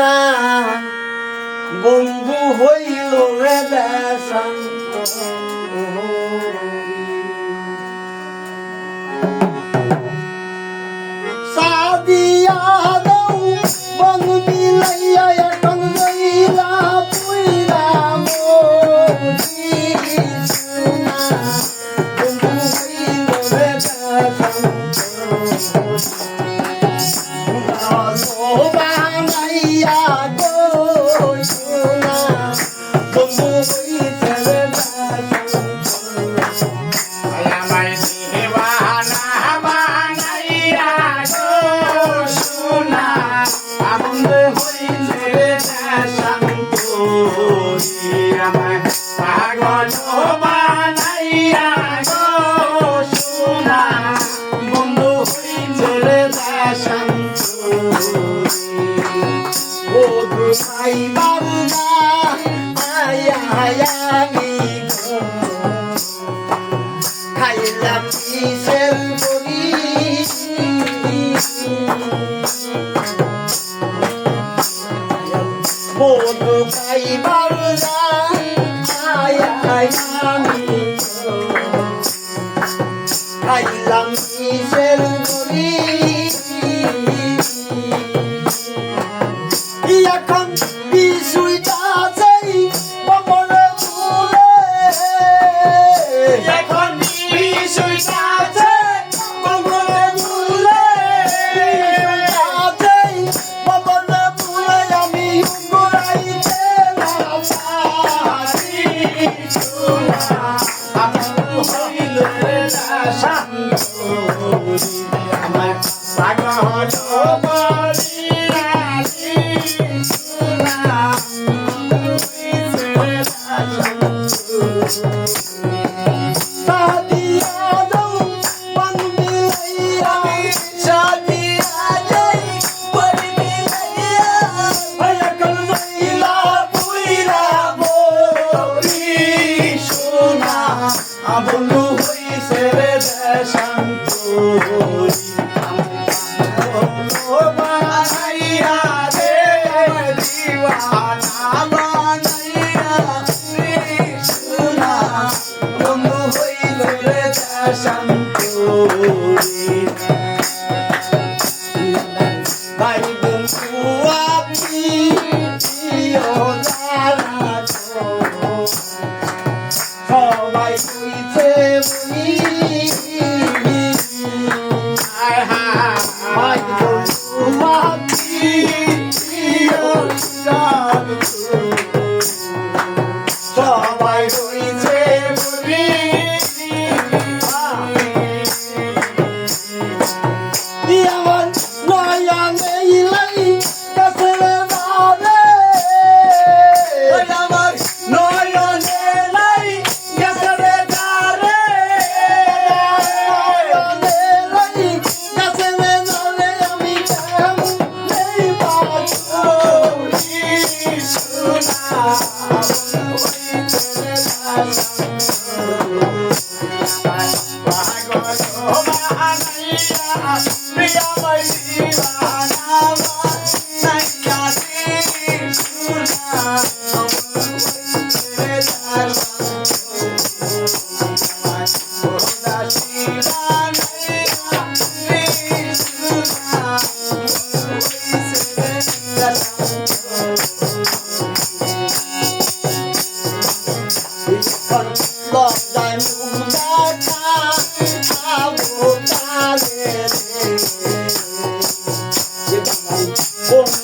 না। বন্ধু হইল রে বেশান্ত সাদিয়া দৌ বন্ধু মিলাইয়া এখন লইলা পুইলা আই বান্দা আয়া আমি খাইলাম কিসের করি বন্ধু খাই বান্দা আয়া আমি Senhor. Priya Mai Diva